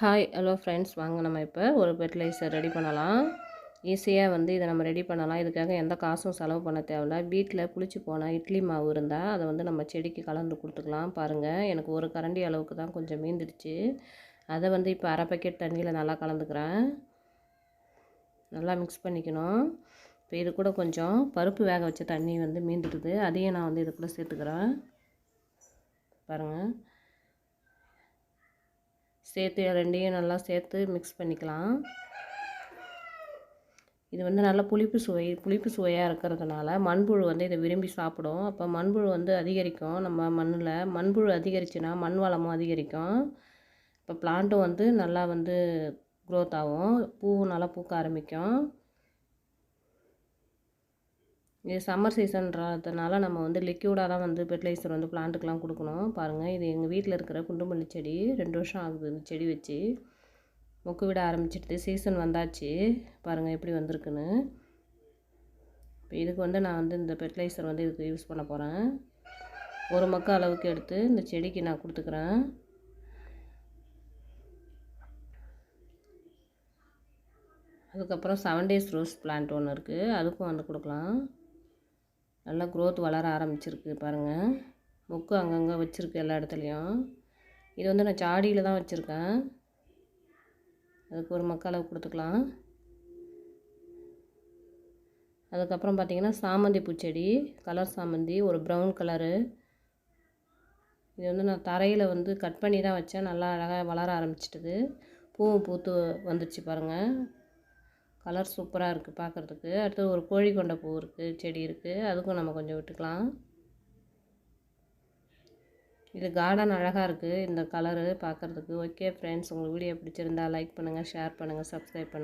Hi hello friends வாங்க நம்ம இப்போ ஒரு ஃபெர்டிலைசர் ரெடி பண்ணலாம். ஈஸியாக வந்து இதை நம்ம ரெடி பண்ணலாம். இதுக்காக எந்த காசும் செலவு பண்ண தேவையில்ல. வீட்டில் புளிச்சு போனால் இட்லி மாவு இருந்தால் அதை வந்து நம்ம செடிக்கு கலந்து கொடுத்துக்கலாம். பாருங்கள் எனக்கு ஒரு கரண்டி அளவுக்கு தான் கொஞ்சம் மீந்துடுச்சு. அதை வந்து இப்போ அரை பக்கெட் தண்ணியில் நல்லா கலந்துக்கிறேன். நல்லா மிக்ஸ் பண்ணிக்கணும். இப்போ இது கூட கொஞ்சம் பருப்பு வேக வச்ச தண்ணி வந்து மீந்துடுது. அதையும் நான் வந்து இது கூட சேர்த்துக்கிறேன். பாருங்கள் சேர்த்து ரெண்டையும் நல்லா சேர்த்து மிக்ஸ் பண்ணிக்கலாம். இது வந்து நல்லா புளிப்பு சுவை புளிப்பு சுவையாக இருக்கிறதுனால மண்புழு வந்து இதை விரும்பி சாப்பிடும். அப்போ மண்புழு வந்து அதிகரிக்கும். நம்ம மண்ணில் மண்புழு அதிகரிச்சுன்னா மண் வளமும் அதிகரிக்கும். இப்போ பிளான்ட்டும் வந்து நல்லா வந்து க்ரோத் ஆகும். பூவும் நல்லா பூக்க ஆரம்பிக்கும். இது சம்மர் சீசன்றதுனால நம்ம வந்து லிக்யூடாக தான் வந்து ஃபெர்டிலைசர் வந்து பிளான்ட்டுக்கெலாம் கொடுக்கணும். பாருங்கள் இது எங்கள் வீட்டில் இருக்கிற குண்டுமல்லி செடி ரெண்டு வருஷம் ஆகுது இந்த செடி வச்சு. மொக்கு விட ஆரம்பிச்சிடுது சீசன் வந்தாச்சு. பாருங்கள் எப்படி வந்திருக்குன்னு. இப்போ இதுக்கு வந்து நான் வந்து இந்த ஃபெர்டிலைசர் வந்து இதுக்கு யூஸ் பண்ண போகிறேன் ஒரு மொக்க அளவுக்கு எடுத்து இந்த செடிக்கு நான் கொடுத்துக்கிறேன். அதுக்கப்புறம் செவன் டேஸ் ரோஸ் பிளான்ட் ஒன்று இருக்குது அதுக்கும் வந்து கொடுக்கலாம். நல்லா க்ரோத் வளர ஆரம்பிச்சிருக்கு பாருங்கள் மொக்கு அங்கங்கே வச்சுருக்கு எல்லா இடத்துலையும். இது வந்து நான் சாடியில் தான் வச்சுருக்கேன். அதுக்கு ஒரு மக்களவு கொடுத்துக்கலாம். அதுக்கப்புறம் பார்த்திங்கன்னா சாமந்தி பூச்செடி கலர் சாமந்தி ஒரு ப்ரௌன் கலரு இது வந்து நான் தரையில் வந்து கட் பண்ணி தான் வச்சேன். நல்லா அழகாக வளர ஆரம்பிச்சிட்டது. பூவும் பூத்து வந்துடுச்சு பாருங்கள் கலர் சூப்பராக இருக்குது பார்க்குறதுக்கு அடுத்து ஒரு கோழி கொண்ட பூ இருக்குது செடி இருக்குது அதுக்கும் நம்ம கொஞ்சம் விட்டுக்கலாம். இது கார்டன் அழகாக இருக்குது இந்த கலரு பார்க்குறதுக்கு ஓகே ஃப்ரெண்ட்ஸ் உங்களுக்கு வீடியோ பிடிச்சிருந்தா லைக் பண்ணுங்கள் ஷேர் பண்ணுங்கள் சப்ஸ்கிரைப் பண்ணுங்கள்